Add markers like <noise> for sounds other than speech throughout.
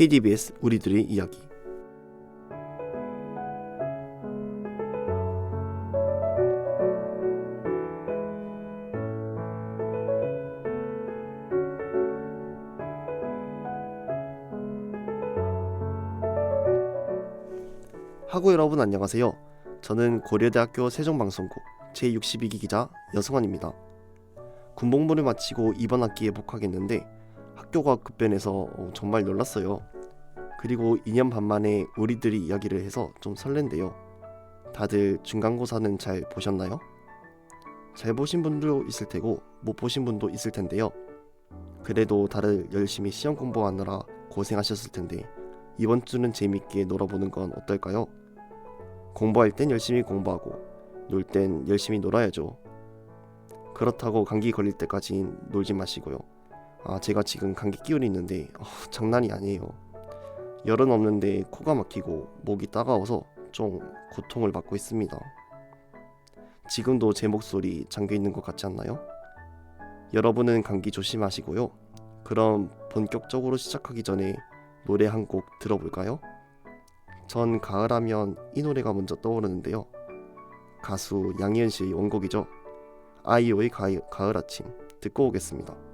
KDBS 우리들의 이야기 하고 여러분 안녕하세요. 저는 고려대학교 세종방송국 제62기 기자 여승환입니다. 군복무를 마치고 이번 학기에 복학했는데 학교가 급변해서 어, 정말 놀랐어요. 그리고 2년 반 만에 우리들이 이야기를 해서 좀 설렌데요. 다들 중간고사는 잘 보셨나요? 잘 보신 분도 있을 테고 못 보신 분도 있을 텐데요. 그래도 다들 열심히 시험 공부하느라 고생하셨을 텐데 이번 주는 재밌게 놀아보는 건 어떨까요? 공부할 땐 열심히 공부하고 놀 땐 열심히 놀아야죠. 그렇다고 감기 걸릴 때까진 놀지 마시고요. 아 제가 지금 감기 기운이 있는데 어, 장난이 아니에요. 열은 없는데 코가 막히고 목이 따가워서 좀 고통을 받고 있습니다. 지금도 제 목소리 잠겨 있는 것 같지 않나요? 여러분은 감기 조심하시고요. 그럼 본격적으로 시작하기 전에 노래 한 곡 들어볼까요? 전 가을하면 이 노래가 먼저 떠오르는데요. 가수 양희은 씨의 원곡이죠. 아이오의 가을, 가을 아침 듣고 오겠습니다.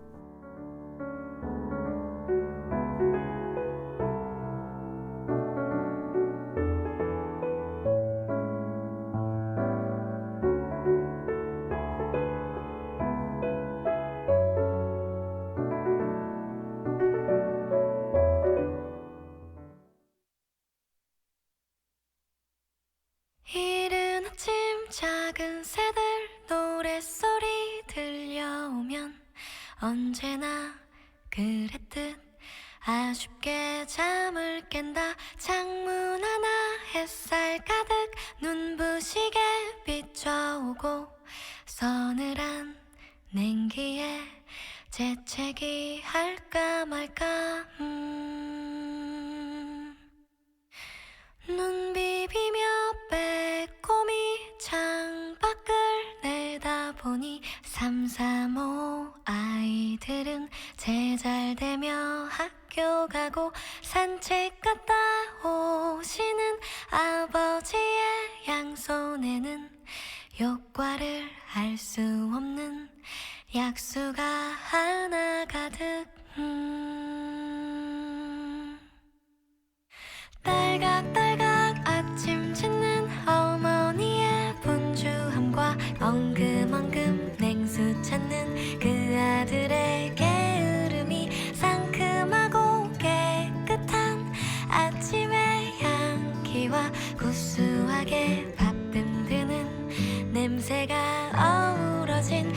깬다 창문 하나 햇살 가득 눈부시게 비춰오고 서늘한 냉기에 재채기 할까 말까 음. 눈 비비며 빼꼼히 창밖을 내다보니 삼삼오 아이들은 제잘되며 학 교 가고 산책 갔다 오시는 아버지의 양손에는 효과를 알 수 없는 약수가 하나 가득 음. 냄새가 어우러진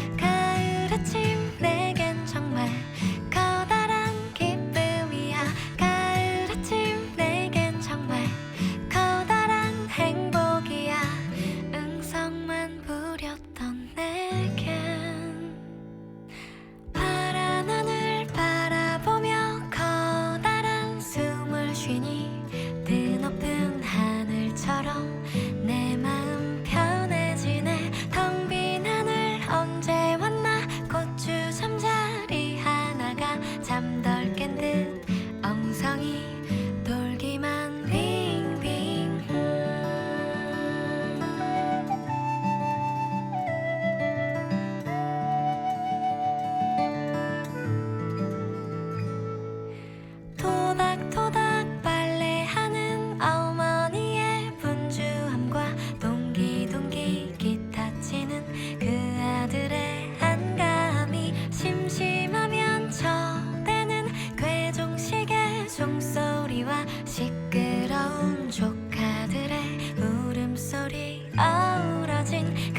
어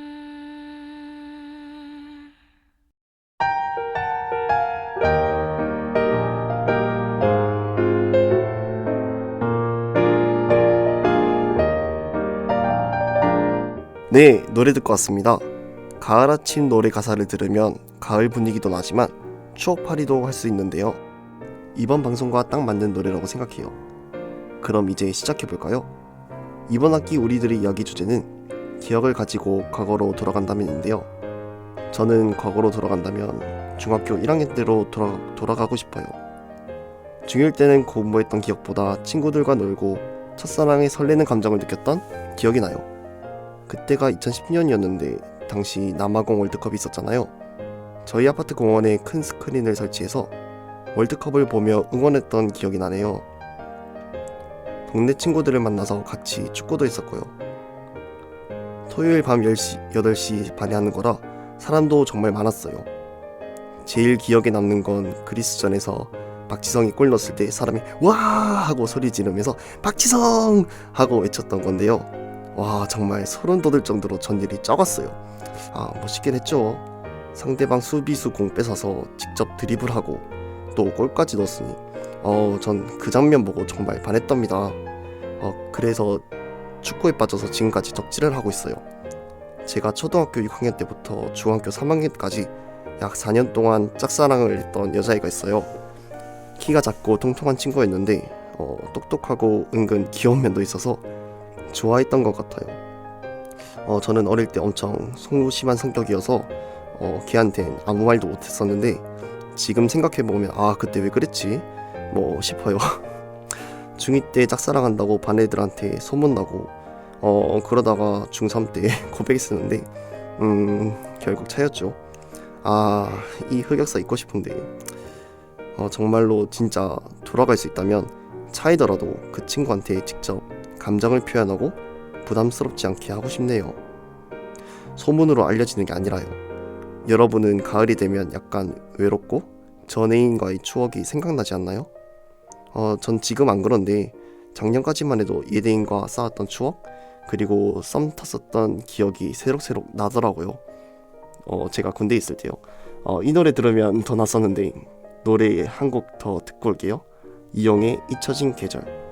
네, 노래 듣고 왔습니다. 가을 아침 노래 가사를 들으면 가을 분위기도 나지만 추억팔이도 할 수 있는데요. 이번 방송과 딱 맞는 노래라고 생각해요. 그럼 이제 시작해볼까요? 이번 학기 우리들의 이야기 주제는 기억을 가지고 과거로 돌아간다면인데요. 저는 과거로 돌아간다면 중학교 1학년 때로 돌아, 돌아가고 싶어요. 중1 때는 공부했던 기억보다 친구들과 놀고 첫사랑에 설레는 감정을 느꼈던 기억이 나요. 그때가 2010년이었는데 당시 남아공 월드컵이 있었잖아요. 저희 아파트 공원에 큰 스크린을 설치해서 월드컵을 보며 응원했던 기억이 나네요. 동네 친구들을 만나서 같이 축구도 했었고요. 토요일 밤 10시, 8시 반에 하는 거라 사람도 정말 많았어요. 제일 기억에 남는 건 그리스전에서 박지성이 골 넣었을 때 사람이 와 하고 소리 지르면서 박지성 하고 외쳤던 건데요. 와 정말 소름 돋을 정도로 전일이 적었어요. 아 멋있긴 했죠. 상대방 수비수 공 뺏어서 직접 드리블하고 또 골까지 넣었으니 어 전 그 장면 보고 정말 반했답니다. 어 그래서 축구에 빠져서 지금까지 덕질을 하고 있어요. 제가 초등학교 6학년 때부터 중학교 3학년까지 약 4년 동안 짝사랑을 했던 여자애가 있어요. 키가 작고 통통한 친구였는데 어, 똑똑하고 은근 귀여운 면도 있어서 좋아했던 것 같아요. 어, 저는 어릴 때 엄청 소심한 성격이어서 어, 걔한텐 아무 말도 못했었는데 지금 생각해보면 아 그때 왜 그랬지? 뭐 싶어요. <laughs> 중2 때 짝사랑한다고 반 애들한테 소문나고 어 그러다가 중3 때 <laughs> 고백했었는데 음 결국 차였죠. 아 이 흑역사 잊고 싶은데 어, 정말로 진짜 돌아갈 수 있다면 차이더라도 그 친구한테 직접 감정을 표현하고 부담스럽지 않게 하고 싶네요. 소문으로 알려지는 게 아니라요. 여러분은 가을이 되면 약간 외롭고 전 애인과의 추억이 생각나지 않나요? 어, 전 지금 안 그런데 작년까지만 해도 예대인과 쌓았던 추억 그리고 썸 탔었던 기억이 새록새록 나더라고요. 어, 제가 군대에 있을 때요. 어, 이 노래 들으면 더 낯섰는데 노래 한 곡 더 듣고 올게요. 이영의 잊혀진 계절.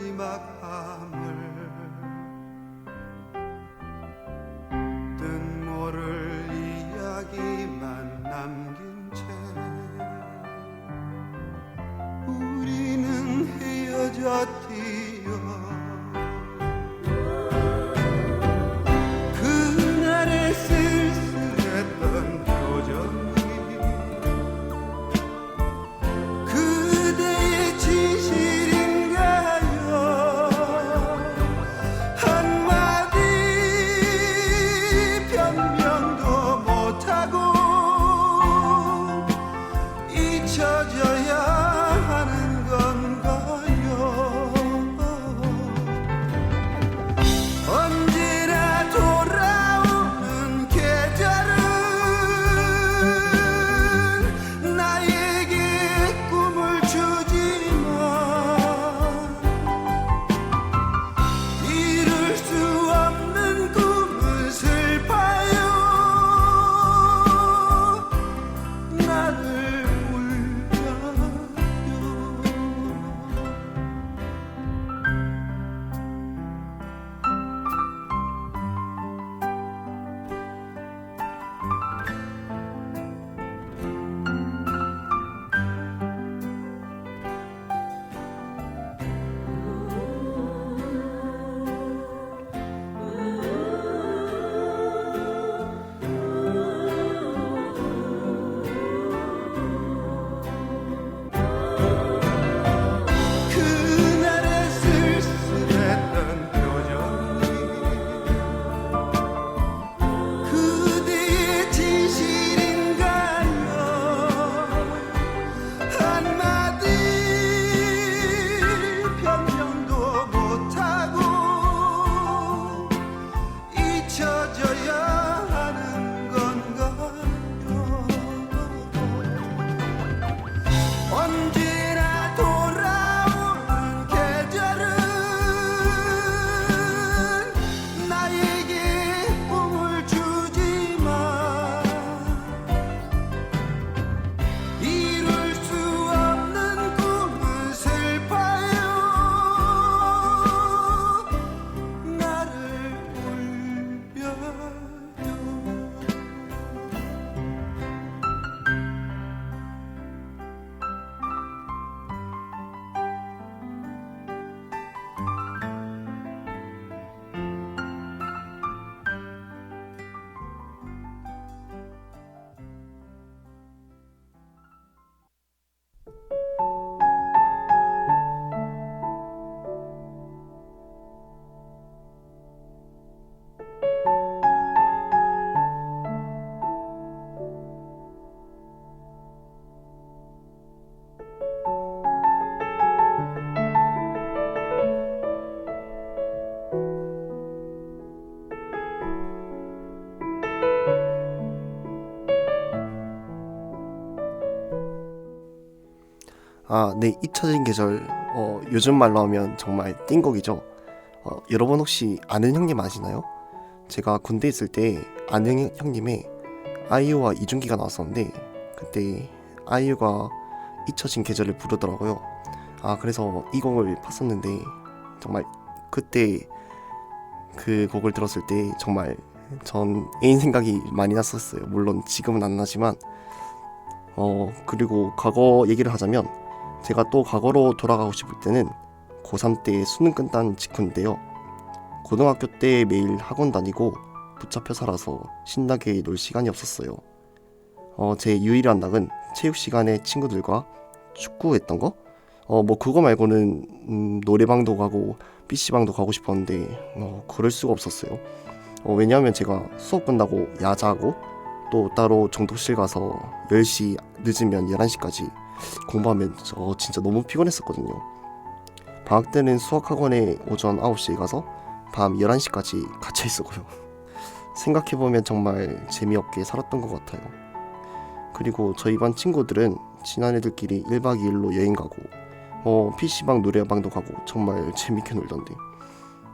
마지막 밤을 아, 네, 잊혀진 계절. 어, 요즘 말로 하면 정말 띵곡이죠. 어, 여러분 혹시 아는 형님 아시나요? 제가 군대 있을 때 아는 형님의 아이유와 이준기가 나왔었는데 그때 아이유가 잊혀진 계절을 부르더라고요. 아, 그래서 이 곡을 봤었는데 정말 그때 그 곡을 들었을 때 정말 전 애인 생각이 많이 났었어요. 물론 지금은 안 나지만 어 그리고 과거 얘기를 하자면 제가 또 과거로 돌아가고 싶을 때는 고3 때 수능 끝난 직후인데요. 고등학교 때 매일 학원 다니고 붙잡혀 살아서 신나게 놀 시간이 없었어요. 어, 제 유일한 낙은 체육 시간에 친구들과 축구했던 거? 어, 뭐 그거 말고는 음, 노래방도 가고 PC방도 가고 싶었는데 어, 그럴 수가 없었어요. 어, 왜냐하면 제가 수업 끝나고 야자하고 또 따로 정독실 가서 10시 늦으면 11시까지 공부하면 저 진짜 너무 피곤했었거든요. 방학 때는 수학학원에 오전 9시에 가서 밤 11시까지 <laughs> 갇혀 있었고요. 생각해보면 정말 재미없게 살았던 것 같아요. 그리고 저희 반 친구들은 친한 애들끼리 1박 2일로 여행 가고 뭐 PC방 노래방도 가고 정말 재밌게 놀던데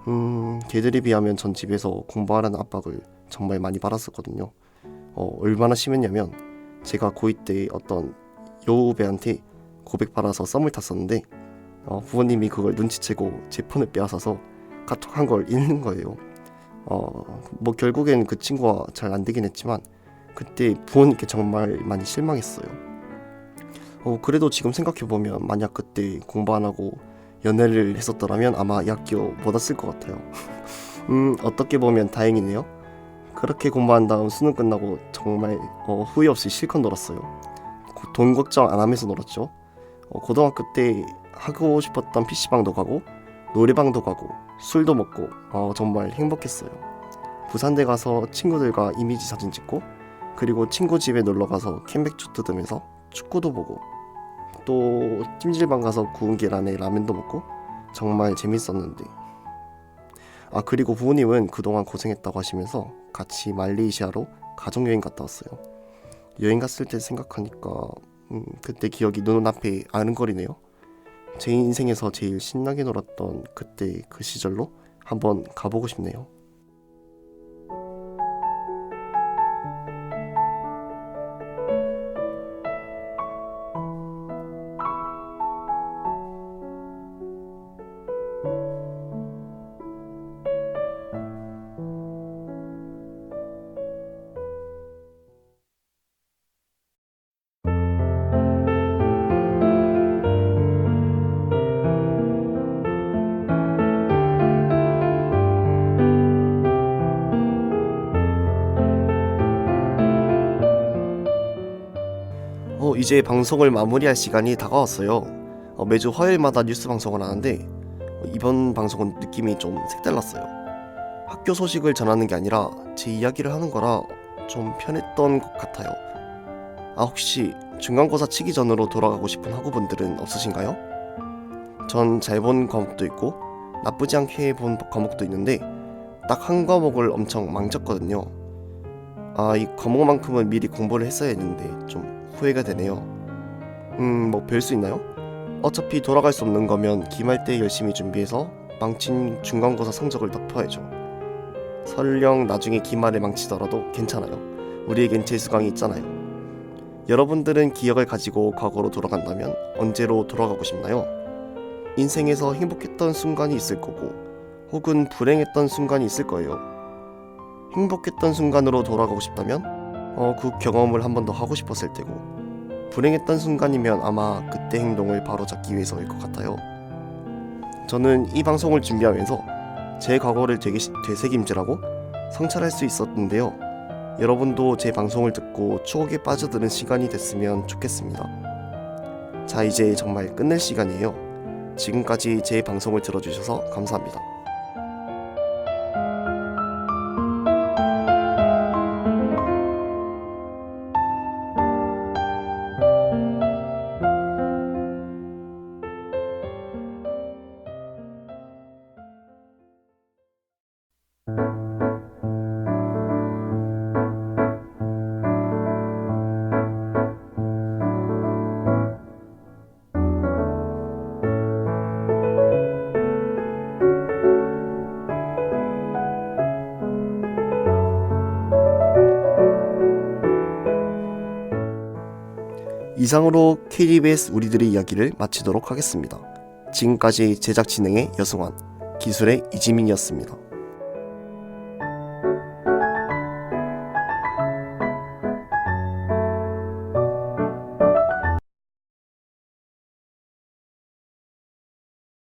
음 걔들에 비하면 전 집에서 공부하라는 압박을 정말 많이 받았었거든요 어 얼마나 심했냐면 제가 고2 때 어떤 여우배한테 고백 받아서 썸을 탔었는데 어, 부모님이 그걸 눈치채고 제 폰을 빼앗아서 카톡 한 걸 읽는 거예요 어 뭐 결국엔 그 친구와 잘 안 되긴 했지만 그때 부모님께 정말 많이 실망했어요 어, 그래도 지금 생각해보면 만약 그때 공부 안 하고 연애를 했었더라면 아마 이 학교 못 왔을 것 같아요. <laughs> 음, 어떻게 보면 다행이네요. 그렇게 공부한 다음 수능 끝나고 정말 어, 후회 없이 실컷 놀았어요. 고- 돈 걱정 안 하면서 놀았죠. 어, 고등학교 때 하고 싶었던 PC방도 가고 노래방도 가고 술도 먹고 어, 정말 행복했어요. 부산대 가서 친구들과 이미지 사진 찍고 그리고 친구 집에 놀러 가서 캔맥주 뜯으면서 축구도 보고 또 찜질방 가서 구운 계란에 라면도 먹고 정말 재밌었는데 아 그리고 부모님은 그동안 고생했다고 하시면서 같이 말레이시아로 가족여행 갔다 왔어요 여행 갔을 때 생각하니까 음, 그때 기억이 눈앞에 아른거리네요. 제 인생에서 제일 신나게 놀았던 그때 그 시절로 한번 가보고 싶네요 이제 방송을 마무리할 시간이 다가왔어요. 어, 매주 화요일마다 뉴스 방송을 하는데 어, 이번 방송은 느낌이 좀 색달랐어요. 학교 소식을 전하는 게 아니라 제 이야기를 하는 거라 좀 편했던 것 같아요. 아 혹시 중간고사 치기 전으로 돌아가고 싶은 학우분들은 없으신가요? 전 잘 본 과목도 있고 나쁘지 않게 본 과목도 있는데 딱 한 과목을 엄청 망쳤거든요. 아 이 과목만큼은 미리 공부를 했어야 했는데 좀 후회가 되네요. 음, 뭐 별 수 있나요? 어차피 돌아갈 수 없는 거면 기말 때 열심히 준비해서 망친 중간고사 성적을 덮어야죠. 설령 나중에 기말에 망치더라도 괜찮아요. 우리에겐 재수강이 있잖아요. 여러분들은 기억을 가지고 과거로 돌아간다면 언제로 돌아가고 싶나요? 인생에서 행복했던 순간이 있을 거고 혹은 불행했던 순간이 있을 거예요. 행복했던 순간으로 돌아가고 싶다면 어, 그 경험을 한 번 더 하고 싶었을 테고 불행했던 순간이면 아마 그때 행동을 바로잡기 위해서일 것 같아요. 저는 이 방송을 준비하면서 제 과거를 되게 되새김질하고 성찰할 수 있었는데요. 여러분도 제 방송을 듣고 추억에 빠져드는 시간이 됐으면 좋겠습니다. 자, 이제 정말 끝낼 시간이에요. 지금까지 제 방송을 들어주셔서 감사합니다. 이상으로 KBS 우리들의 이야기를 마치도록 하겠습니다. 지금까지 제작 진행의 여승환, 기술의 이지민이었습니다.